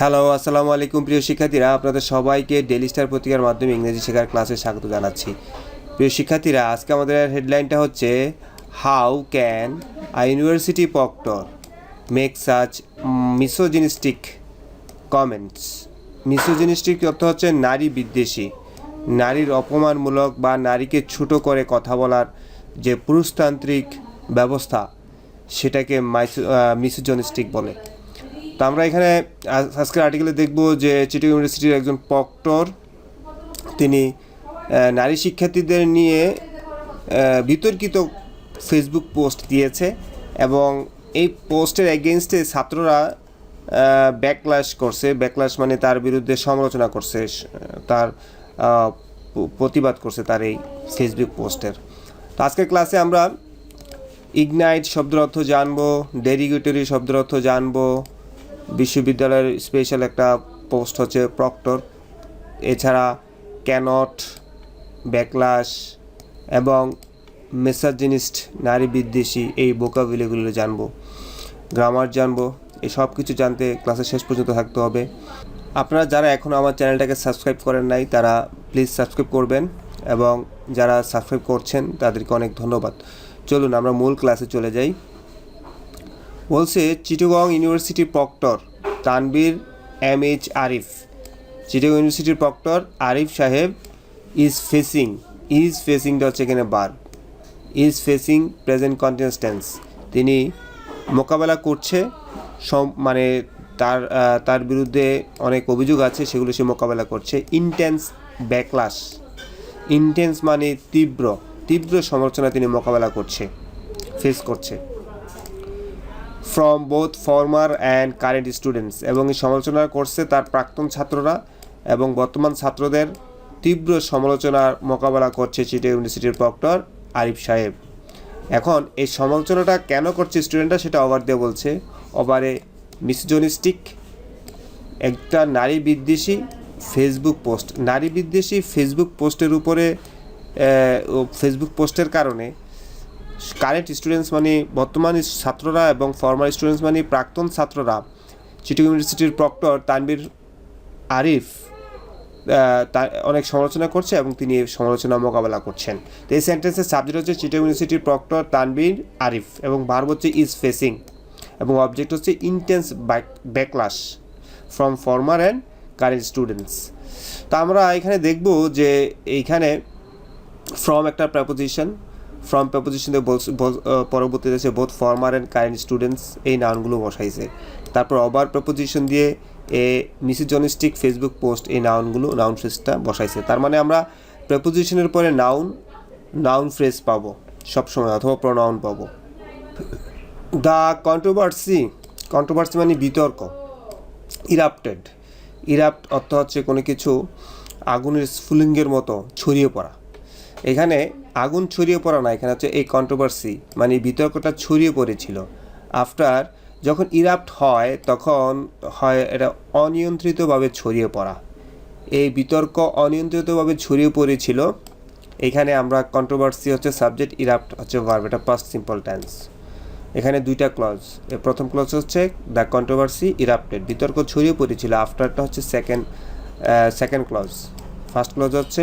Hello আসসালামু আলাইকুম, প্রিয় শিক্ষার্থীরা। আপনাদের সবাইকে ডেলি স্টার পত্রিকার মাধ্যমে ইংরেজি শেখার ক্লাসে স্বাগত জানাচ্ছি। প্রিয় শিক্ষার্থীরা, আজকে আমাদের হেডলাইনটা হচ্ছে how can a university proctor make such misogynistic comments misogynistic অর্থ হচ্ছে নারী বিদ্বেষী। নারীর অপমানমূলক বা নারীকে ছোট করে কথা বলার যে পুরুষতান্ত্রিক ব্যবস্থা, সেটাকে মাইসো মিসোজনিস্টিক বলে। তো আমরা এখানে আজ- আজকের আর্টিকেলে দেখব যে চিটি ইউনিভার্সিটির একজন প্রক্টর তিনি নারী শিক্ষার্থীদের নিয়ে বিতর্কিত ফেসবুক পোস্ট দিয়েছে এবং এই পোস্টের এগেনস্টে ছাত্ররা ব্যাকলাশ করছে। ব্যাকলাশ মানে তার বিরুদ্ধে সমালোচনা করছে তার প্রতিবাদ করছে তার এই ফেসবুক পোস্টের তো আজকের ক্লাসে আমরা, ইগনাইট শব্দের অর্থ জানব, ডেরিগেটরি শব্দের অর্থ জানব বিশ্ববিদ্যালয়ের স্পেশাল একটা পোস্ট হচ্ছে প্রক্টর এছাড়া ক্যানট ব্যাকলাস এবং মেসাজিনিস্ট নারী বিদ্বেষী এই বোকাবিলিগুলো জানব। গ্রামার জানব। এই সব কিছু জানতে ক্লাসের শেষ পর্যন্ত থাকতে হবে। আপনারা যারা এখনও আমার চ্যানেলটাকে সাবস্ক্রাইব করেন নাই, তারা প্লিজ সাবস্ক্রাইব করবেন এবং যারা সাবস্ক্রাইব করছেন, তাদেরকে অনেক ধন্যবাদ। চলুন, আমরা মূল ক্লাসে চলে যাই। বলছে Chittagong university proctor Tanvir M H Arif. Chittagong ইউনিভার্সিটির প্রক্টর আরিফ সাহেব ইজ ফেসিং ইজ ফেসিংটা হচ্ছে এখানে বার is facing present continuous tense তিনি মোকাবেলা করছে, সম মানে তার তার বিরুদ্ধে অনেক অভিযোগ আছে, সেগুলো সে মোকাবেলা করছে। ইনটেন্স ব্যাকলাস ইনটেন্স মানে তীব্র তীব্র সমালোচনা তিনি মোকাবেলা করছে ফেস করছে। From both former and current students এবং এই সমালোচনা করছে তার প্রাক্তন ছাত্ররা এবং বর্তমান ছাত্রদের তীব্র সমালোচনার মোকাবেলা করছে চিটি ইউনিভার্সিটির প্রক্টর আরিফ সাহেব। এখন এই সমালোচনাটা কেন করছে স্টুডেন্টরা সেটা ওভার দিয়ে বলছে। ওভারে মিসজনিস্টিক একটা নারী বিদ্বেষী ফেসবুক পোস্ট নারী বিদ্বেষী ফেসবুক পোস্টের উপরে ফেসবুক পোস্টের কারণে কারেন্ট স্টুডেন্টস মানে বর্তমান ছাত্ররা এবং ফর্মাল স্টুডেন্টস মানে প্রাক্তন ছাত্ররা চিটি ইউনিভার্সিটির প্রক্টর তানবীর আরিফ আহ, তা অনেক সমালোচনা করছে এবং তিনি সমালোচনা মোকাবেলা করছেন। তো এই সেন্টেন্সের সাবজেক্ট হচ্ছে চিটি ইউনিভার্সিটির প্রক্টর তানবীর আরিফ এবং ভার্ব হচ্ছে ইজ ফেসিং এবং অবজেক্ট হচ্ছে intense backlash from former and current students তো আমরা এখানে দেখব যে এইখানে ফ্রম একটা প্রেপোজিশন ফ্রম প্রেপোজিশন দিয়ে পরবর্তীতে এসে both former and current students এই নাউনগুলো বসাইছে। তারপর ওভার প্রেপোজিশন দিয়ে এ মিসিজনিস্টিক ফেসবুক পোস্ট এই নাউনগুলো নাউন ফ্রেজটা বসাইছে। তার মানে আমরা প্রেপোজিশনের পরে নাউন নাউন ফ্রেজ পাবো সবসময়, অথবা প্রনাউন পাবো। দ্য কন্ট্রোভার্সি কন্ট্রোভার্সি মানে বিতর্ক ইরাপ্টেড ইরাপ্ট অর্থ হচ্ছে কোনো কিছু আগুনের স্ফুলিঙ্গের মতো ছড়িয়ে পড়া। এখানে আগুন ছড়িয়ে পড়া না, এখানে হচ্ছে এই কন্ট্রোভার্সি মানে বিতর্কটা ছড়িয়ে পড়েছিল। আফটার যখন ইরাপ্ট হয়, তখন হয় এটা অনিয়ন্ত্রিতভাবে ছড়িয়ে পড়া। এই বিতর্ক অনিয়ন্ত্রিতভাবে ছড়িয়ে পড়েছিল। এখানে আমরা কন্ট্রোভার্সি হচ্ছে সাবজেক্ট ইরাপ্ট হচ্ছে ভার্ব এটা পাস্ট সিম্পল টেন্স এখানে দুইটা ক্লজ প্রথম ক্লজ হচ্ছে দ্য কন্ট্রোভার্সি ইরাপ্টেড বিতর্ক ছড়িয়ে পড়েছিল আফটারটা হচ্ছে second second clause first clause হচ্ছে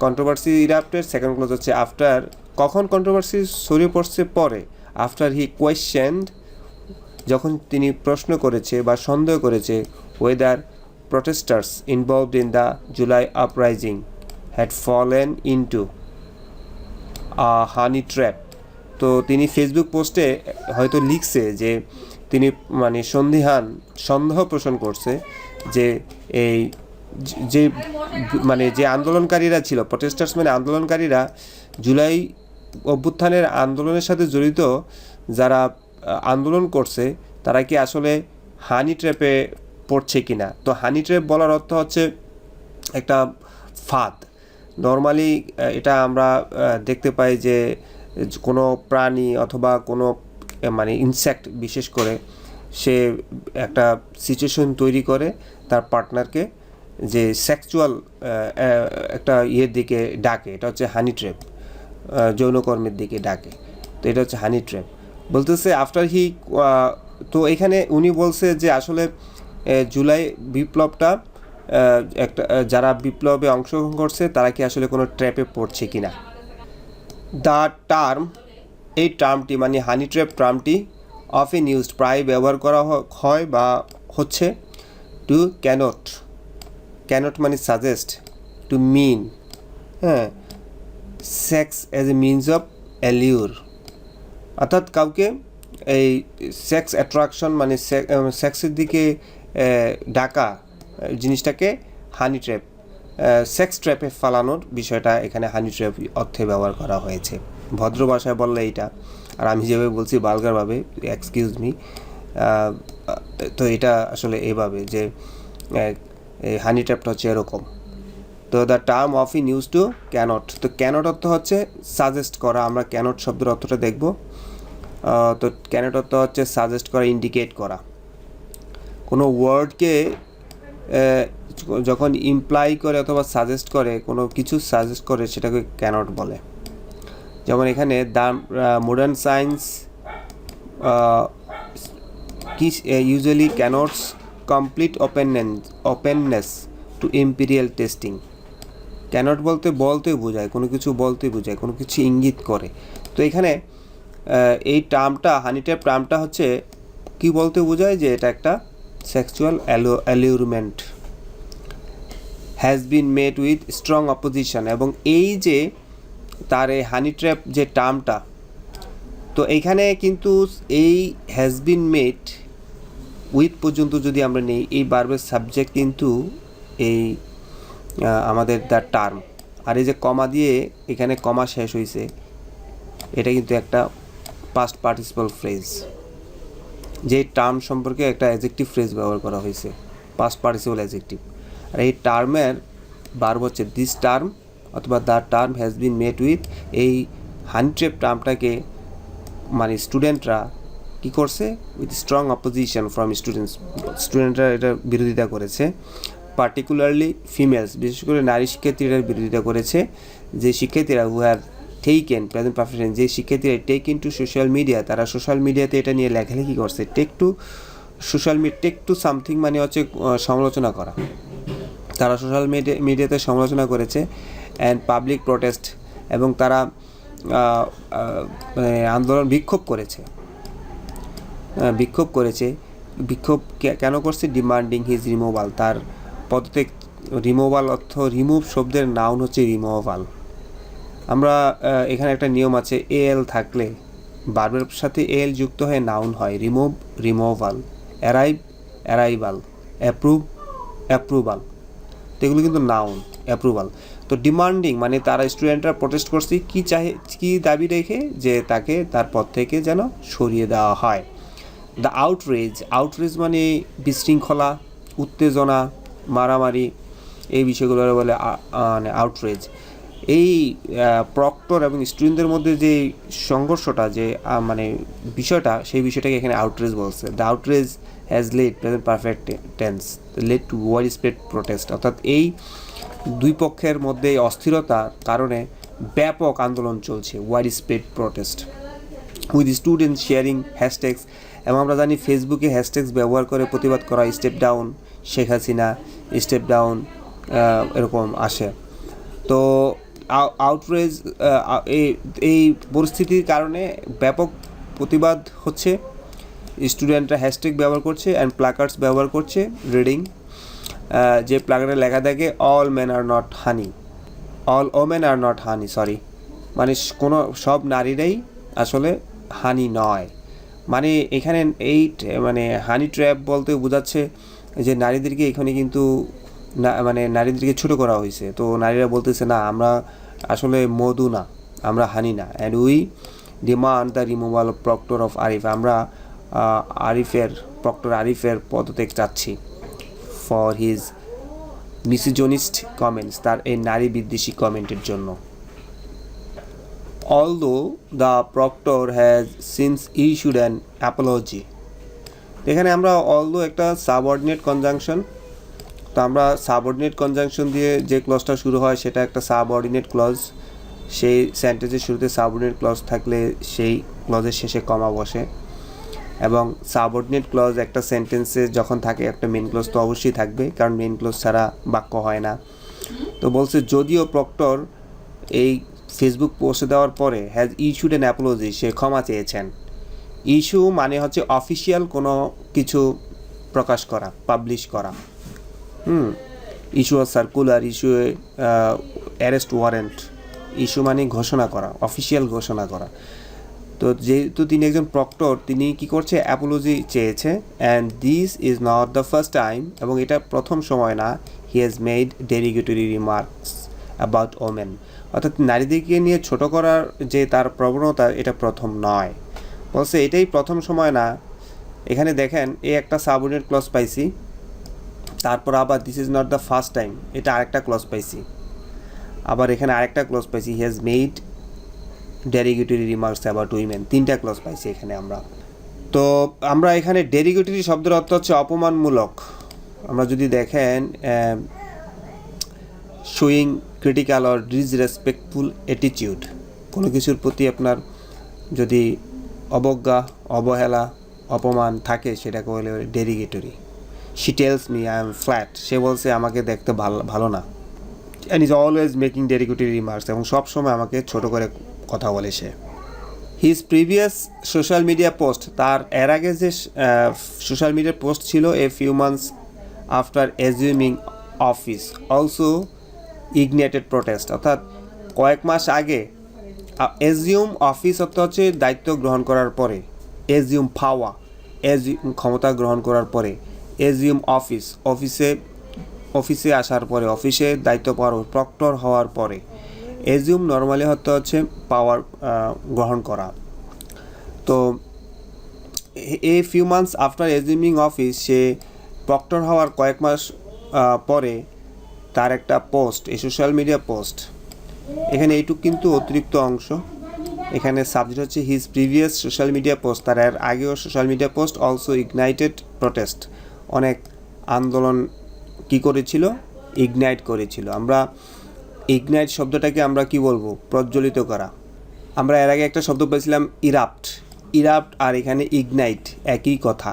কন্ট্রোভার্সি ইরাপ্টেড সেকেন্ড ক্লজ হচ্ছে আফটার কখন কন্ট্রোভার্সি ছড়িয়ে পড়ছে পরে? আফটার হি কোয়েশ্চেন্ড যখন তিনি প্রশ্ন করেছে বা সন্দেহ করেছে whether protesters involved in the July uprising had fallen into honey trap তো তিনি ফেসবুক পোস্টে হয়তো লিখছে যে তিনি মানে সন্দিহান সন্দেহ পোষণ করছে যে এই যে- মানে যে আন্দোলনকারীরা ছিল প্রটেস্টার্স মানে আন্দোলনকারীরা জুলাই অভ্যুত্থানের আন্দোলনের সাথে জড়িত যারা আন্দোলন করছে, তারা কি আসলে হানি ট্র্যাপে পড়ছে কি না তো হানি ট্র্যাপ বলার অর্থ হচ্ছে একটা ফাঁদ। নর্মালি এটা আমরা দেখতে পাই যে কোনো প্রাণী অথবা কোনো মানে ইনসেক্ট বিশেষ করে সে একটা সিচুয়েশন তৈরি করে তার পার্টনারকে যে সেক্সুয়াল একটা ইয়ের দিকে ডাকে, এটা হচ্ছে হানি ট্র্যাপ যৌনকর্মের দিকে ডাকে, তো এটা হচ্ছে হানি ট্র্যাপ বলতেছে আফটার হি তো এখানে উনি বলছে যে আসলে জুলাই বিপ্লবটা একটা যারা বিপ্লবে অংশগ্রহণ করছে, তারা কি আসলে কোনো ট্র্যাপে পড়ছে কি না দ্য টার্ম এই টার্মটি মানে হানি ট্র্যাপ টার্মটি অফেন ইউজড প্রায় ব্যবহার করা হয় বা হচ্ছে টু ক্যানট ক্যানট মানে সাজেস্ট টু মিন হ্যাঁ sex as a means of allure অর্থাৎ কাউকে এই সেক্স অ্যাট্রাকশন মানে সেক্সের দিকে ডাকা জিনিসটাকে হানি ট্র্যাপ সেক্স ট্র্যাপে ফালানোর বিষয়টা এখানে হানি ট্র্যাপ অর্থে ব্যবহার করা হয়েছে। ভদ্র ভাষায় বললে এইটা। আর আমি যেভাবে বলছি বালগারভাবে এক্সকিউজ মি তো এটা আসলে এইভাবে যে হানি ট্র্যাপটা হচ্ছে এরকম। তো the term of in use to connote তো ক্যানট অর্থ হচ্ছে সাজেস্ট করা, আমরা ক্যানট শব্দের অর্থটা দেখব। তো ক্যানট অর্থ হচ্ছে সাজেস্ট করা ইন্ডিকেট করা। কোনো ওয়ার্ডকে যখন ইমপ্লাই করে অথবা সাজেস্ট করে, কোনো কিছু সাজেস্ট করে, সেটাকে ক্যানট বলে। যেমন এখানে দ্য মডার্ন সায়েন্স কি usually connotes complete openness to imperial testing connote বলতে বলতে বোঝায়, কোনো কিছু বলতে বোঝায়, কোনো কিছু ইঙ্গিত করে। তো এখানে এই টার্মটা হানি ট্যাপ টার্মটা হচ্ছে, কি বলতে বোঝায় যে এটা একটা sexual allurement has been made with strong opposition এবং এই যে তার এই হানি ট্র্যাপ যে টার্মটা তো এইখানে কিন্তু এই হ্যাজ বিন মেড উইথ পর্যন্ত যদি আমরা নেই, এই বার্বের সাবজেক্ট কিন্তু এই আমাদের দ্য টার্ম আর এই যে কমা দিয়ে এখানে কমা শেষ হয়েছে এটা কিন্তু একটা পাস্ট পার্টিসিপাল ফ্রেজ যে টার্ম সম্পর্কে একটা অ্যাজেক্টিভ ফ্রেজ ব্যবহার করা হয়েছে পাস্ট পার্টিসিপাল অ্যাজেক্টিভ আর এই টার্মের বার্ব হচ্ছে দিস টার্ম অথবা the term has been made with এই হান্ট্রেপ টার্মটাকে মানে স্টুডেন্টরা কি করছে? With strong opposition from students স্টুডেন্টরা এটার বিরোধিতা করেছে। পার্টিকুলারলি ফিমেলস বিশেষ করে নারী শিক্ষার্থীরা বিরোধিতা করেছে। যে শিক্ষার্থীরা who have taken present perfection যে শিক্ষার্থীরা take in to social media তারা সোশ্যাল মিডিয়াতে এটা নিয়ে লেখালেখি করছে। Take to social media take to something মানে হচ্ছে সমালোচনা করা। তারা সোশ্যাল মিডিয়া মিডিয়াতে সমালোচনা করেছে। অ্যান্ড পাবলিক প্রোটেস্ট এবং তারা মানে আন্দোলন বিক্ষোভ করেছে। বিক্ষোভ করেছে। বিক্ষোভ কেন করছে? ডিমান্ডিং হিজ রিমুভাল তার পদত্যাগ রিমুভাল অর্থ রিমুভ শব্দের নাউন হচ্ছে রিমুভাল আমরা এখানে একটা নিয়ম আছে, এল থাকলে বার্বের সাথে এল যুক্ত হয়ে নাউন হয় remove removal arrive arrival approve approval তো এগুলো কিন্তু নাউন অ্যাপ্রুভাল তো ডিমান্ডিং মানে তারা স্টুডেন্টরা প্রোটেস্ট করছে, কি চাহে, কী দাবি রেখে যে তাকে তার পদ থেকে যেন সরিয়ে দেওয়া হয়। দ্য আউটরেজ আউটরেজ মানে বিশৃঙ্খলা, উত্তেজনা, মারামারি, এই বিষয়গুলো বলে মানে আউটরেজ এই প্রক্টর এবং স্টুডেন্টদের মধ্যে যে সংঘর্ষটা, যে মানে বিষয়টা, সেই বিষয়টাকে এখানে আউটরেজ বলছে। The outrage has led present perfect tense led to widespread protest অর্থাৎ এই দুই পক্ষের মধ্যে অস্থিরতার কারণে ব্যাপক আন্দোলন চলছে widespread protest with student sharing hashtags এবং আমরা জানি ফেসবুকে হ্যাশট্যাগস ব্যবহার করে প্রতিবাদ করা step down Sheikh Hasina step down এরকম আসে। তো আউটরেজ এই পরিস্থিতির কারণে ব্যাপক প্রতিবাদ হচ্ছে। স্টুডেন্টরা হ্যাশট্যাগ ব্যবহার করছে অ্যান্ড প্লাকার্ডস ব্যবহার করছে রিডিং যে প্লাকার্ডে লেখা থাকে all men are not honey all women are not honey sorry মানে কোনো, সব নারীরাই আসলে হানি নয়। মানে এখানে এই মানে হানি ট্র্যাপ বলতে বোঝাচ্ছে যে নারীদেরকে এখানে কিন্তু না মানে নারীদেরকে ছোট করা হয়েছে। তো নারীরা বলতেছে, না, আমরা আসলে মধু না, আমরা হানি না। And we demand the removal of proctor of Arif আমরা আরিফের প্রক্টর আরিফের পদত্যাগ চাচ্ছি ফর হিজ মিসিজনিস্ট কমেন্টস তার এই নারী বিদ্বেষী কমেন্টের জন্য। Although the proctor has since issued an apology. এখানে আমরা অলদো একটা সাবঅর্ডিনেট কনজাংশন তো আমরা সাবঅর্ডিনেট কনজাংশন দিয়ে যে ক্লজটা শুরু হয় সেটা একটা সাবঅর্ডিনেট ক্লজ সেই সেন্টেন্সের শুরুতে সাবঅর্ডিনেট ক্লজ থাকলে সেই ক্লজের শেষে কমা বসে। এবং সাবঅর্ডিনেট ক্লজ একটা সেন্টেন্সে যখন থাকে, একটা মেন ক্লজ তো অবশ্যই থাকবে, কারণ মেন ক্লজ ছাড়া বাক্য হয় না। তো বলছে, যদিও প্রক্টর এই ফেসবুক পোস্ট দেওয়ার পরে হ্যাজ ইস্যুড অ্যান অ্যাপোলজি সে ক্ষমা চেয়েছেন। ইস্যু মানে হচ্ছে অফিসিয়াল কোনো কিছু প্রকাশ করা পাবলিশ করা। হুম issue circular issue arrest warrant issue মানে ঘোষণা করা অফিসিয়াল ঘোষণা করা। তো যেহেতু তিনি একজন প্রক্টর তিনি কি করছে? অ্যাপোলজি চেয়েছে। And this is not the first time এবং এটা প্রথম সময় না he has made derogatory remarks about women অর্থাৎ নারীদেরকে নিয়ে ছোট করার যে তার প্রবণতা, এটা প্রথম নয়। বলছে, এটাই প্রথম সময় না। এখানে দেখেন এই একটা সাবঅর্ডিনেট ক্লজ পাইছি। তারপর আবার this is not the first time এটা আরেকটা ক্লজ পাইছি। আবার এখানে আরেকটা ক্লজ পাইছি he has made derogatory remarks about women তিনটা ক্লস পাইছি এখানে আমরা। তো আমরা এখানে ডেরিগেটরি শব্দের অর্থ হচ্ছে অপমানমূলক। আমরা যদি দেখেন showing critical or disrespectful attitude কোনো কিছুর প্রতি আপনার যদি অবজ্ঞা, অবহেলা, অপমান থাকে, সেটাকে বলে derogatory she tells me I am flat সে বলছে, আমাকে দেখতে ভালো ভালো না। And is always making derogatory remarks এবং সবসময় আমাকে ছোট করে কথা বলে সে। His previous social media post তার এর আগে যে সোশ্যাল মিডিয়া পোস্ট ছিল a few months after assuming office also ignited protest, অর্থাৎ কয়েক মাস আগে এজিউম অফিস অর্থ হচ্ছে দায়িত্ব গ্রহণ করার পরে, এজিউম পাওয়া এজিউম ক্ষমতা গ্রহণ করার পরে, এজিউম অফিস, অফিসে অফিসে আসার পরে, অফিসে দায়িত্ব পাওয়ার প্রক্টর হওয়ার পরে, এজিউম নর্মালি হতে হচ্ছে পাওয়ার গ্রহণ করা। তো, a few months after assuming office, say proctor হওয়ার কয়েক মাস পরে তার একটা পোস্ট এই সোশ্যাল মিডিয়া পোস্ট এখানে এইটুক কিন্তু অতিরিক্ত অংশ। এখানে সাবজেক্ট হচ্ছে his previous social media post তার এর আগেও social media post also ignited protest অনেক আন্দোলন কি করেছিল? ইগনাইট করেছিল। আমরা ইগনাইট শব্দটাকে আমরা কি বলব? প্রজ্বলিত করা। আমরা এর আগে একটা শব্দ পেয়েছিলাম ইরাপ্ট ইরাপ্ট আর এখানে ইগনাইট একই কথা।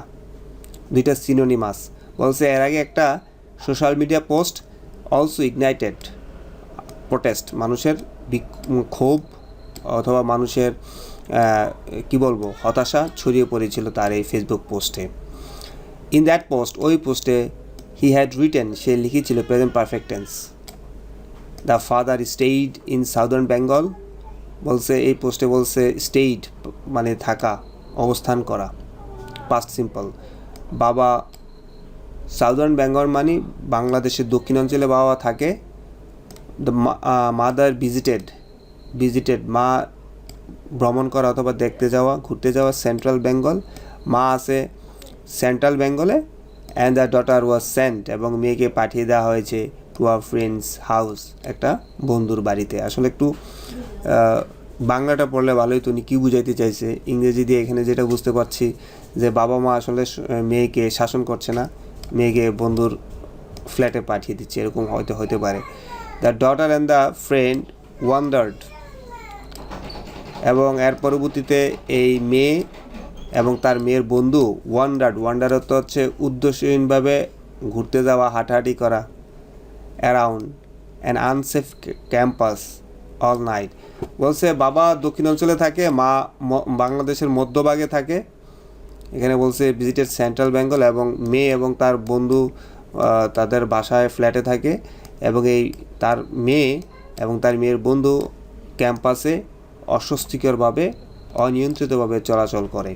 দুইটা সিনোনিমাস বলছে এর আগে একটা social media post also ignited protest মানুষের ক্ষোভ অথবা মানুষের কি বলব, হতাশা ছড়িয়ে পড়েছিল তার এই ফেসবুক পোস্টে ইন দ্যাট পোস্ট ওই পোস্টে হি হ্যাড রিটেন সে লিখেছিল present perfect tense the father stayed in southern Bengal বলছে, এই পোস্টে বলছে স্টেইড মানে থাকা, অবস্থান করা। পাস্ট সিম্পল বাবা সাউদার্ন বেঙ্গল মানে বাংলাদেশের দক্ষিণাঞ্চলে বাবা থাকে। দ্য মাদার ভিজিটেড ভিজিটেড মা ভ্রমণ করা অথবা দেখতে যাওয়া, ঘুরতে যাওয়া সেন্ট্রাল বেঙ্গল মা আছে সেন্ট্রাল বেঙ্গলে and the daughter was sent এবং মেয়েকে পাঠিয়ে দেওয়া হয়েছে টু আর ফ্রেন্ডস হাউস একটা বন্ধুর বাড়িতে। আসলে একটু বাংলাটা পড়লে ভালোই তো উনি কী বুঝাইতে চাইছে। ইংরেজি দিয়ে এখানে যেটা বুঝতে পারছি যে বাবা মা আসলে মেয়েকে শাসন করছে না। মেয়েকে বন্ধুর ফ্ল্যাটে পাঠিয়ে দিচ্ছে, এরকম হয়তো, হতে পারে। The daughter and the friend wandered এবং এর পরবর্তীতে এই মেয়ে এবং তার মেয়ের বন্ধু ওয়ান্ডার্ড ওয়ান্ডার তো হচ্ছে উদ্দেশ্যহীনভাবে ঘুরতে যাওয়া, হাঁটাহাঁটি করা around an unsafe campus all night বলছে, বাবা দক্ষিণাঞ্চলে থাকে মা, বাংলাদেশের মধ্যভাগে থাকে এখানে বলছে ভিজিটেড সেন্ট্রাল বেঙ্গল এবং মেয়ে এবং তার বন্ধু তাদের বাসায় ফ্ল্যাটে থাকে এবং এই তার মেয়ে এবং তার মেয়ের বন্ধু ক্যাম্পাসে অস্বস্তিকরভাবে, অনিয়ন্ত্রিতভাবে চলাচল করে।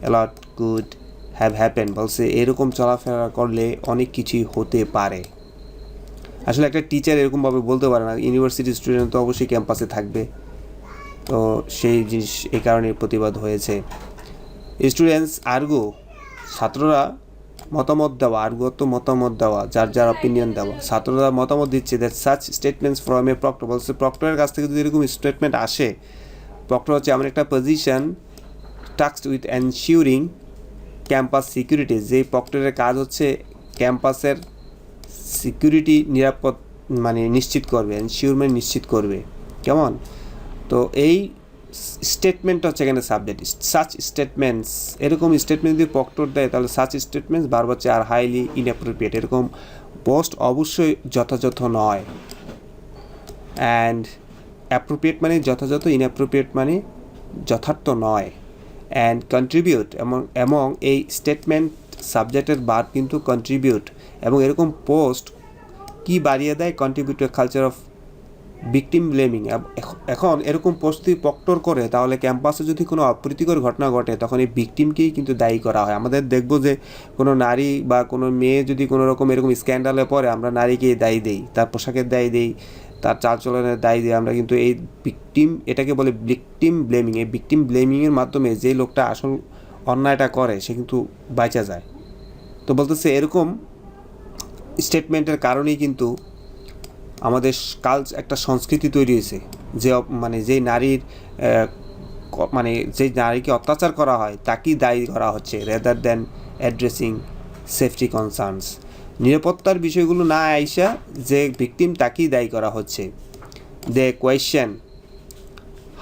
অ্যালট গুড হ্যাভ হ্যাপেন বলছে। এরকম চলাফেরা করলে অনেক কিছুই হতে পারে। আসলে একটা টিচার এরকমভাবে বলতে পারে না। ইউনিভার্সিটি স্টুডেন্ট তো অবশ্যই ক্যাম্পাসে থাকবে। তো সেই জিনিস এই কারণে প্রতিবাদ হয়েছে। স্টুডেন্টস, আর্গু, ছাত্ররা মতামত দেওয়া, আর্গু তো মতামত দেওয়া, যার যার অপিনিয়ন দেওয়া। ছাত্ররা মতামত দিচ্ছে that such statements from a proctor বলছে প্রক্টরের কাছ থেকে যদি এরকম স্টেটমেন্ট আসে প্রক্টর হচ্ছে এমন একটা position tasked with ensuring campus security যেই প্রক্টরের কাজ হচ্ছে ক্যাম্পাসের সিকিউরিটি নিরাপদ মানে নিশ্চিত করবে এনশিওরমেন্ট নিশ্চিত করবে। কেমন? তো এই স্টেটমেন্ট হচ্ছে এখানে সাবজেক্ট সাচ স্টেটমেন্টস এরকম স্টেটমেন্ট যদি প্রক্টর দেয়, তাহলে সাচ স্টেটমেন্টস বারবার হচ্ছে আর হাইলি ইনঅ্যাপ্রোপ্রিয়েট এরকম পোস্ট অবশ্যই যথাযথ নয়। অ্যান্ড অ্যাপ্রোপ্রিয়েট মানে যথাযথ ইনঅ্যাপ্রোপ্রিয়েট মানে যথার্থ নয়। অ্যান্ড কন্ট্রিবিউট এবং এবং এই স্টেটমেন্ট সাবজেক্টের বার কিন্তু কন্ট্রিবিউট এবং এরকম পোস্ট কি বাড়িয়ে দেয়? Contribute culture of victim blaming এখন এরকম পরিস্থিতি প্রক্টর করে, তাহলে ক্যাম্পাসে যদি কোনো অপ্রীতিকর ঘটনা ঘটে, তখন এই ভিকটিমকেই কিন্তু দায়ী করা হয়। আমাদের দেখব যে কোনো নারী বা কোনো মেয়ে যদি কোনো রকম এরকম স্ক্যান্ডালে পড়ে, আমরা নারীকেই দায়ী দেই, তার পোশাকের দায়ী দেই, তার চালচলনের দায়ী দিই। আমরা কিন্তু এই ভিকটিম এটাকে বলে ভিকটিম ব্লেমিং এই ভিকটিম ব্লেমিংয়ের মাধ্যমে যে লোকটা আসল অন্যায়টা করে, সে কিন্তু বাঁচা যায়। তো বলতেছে এরকম স্টেটমেন্টের কারণেই কিন্তু আমাদের কাল একটা সংস্কৃতি তৈরি হয়েছে, যে মানে যেই নারীর মানে যেই নারীকে অত্যাচার করা হয়, তাকেই দায়ী করা হচ্ছে rather than addressing safety concerns নিরাপত্তার বিষয়গুলো না আইসা যে ভিকটিম তাকেই দায়ী করা হচ্ছে। They question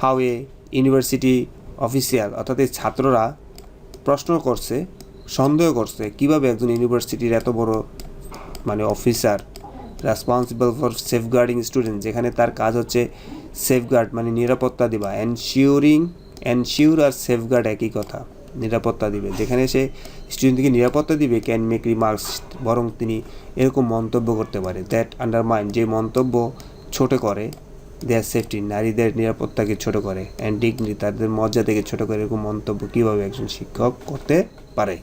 how a university official অর্থাৎ এই ছাত্ররা প্রশ্ন করছে, সন্দেহ করছে, কীভাবে একজন ইউনিভার্সিটির এত বড় মানে officer responsible for safeguarding student যেখানে তার কাজ হচ্ছে সেফগার্ড মানে নিরাপত্তা দিবা এনশিওরিং এনশিওর আর সেফগার্ড একই কথা, নিরাপত্তা দিবে। যেখানে সে স্টুডেন্টকে নিরাপত্তা দিবে ক্যান মেক রিমার্কস বরং তিনি এরকম মন্তব্য করতে পারে দ্যাট আন্ডারমাইন যে মন্তব্য ছোট করে দেয়ার সেফটি নারীদের নিরাপত্তাকে ছোট করে অ্যান্ড ডিগনি তাদের মর্যাদাকে ছোট করে, এরকম মন্তব্য কীভাবে একজন শিক্ষক করতে পারে?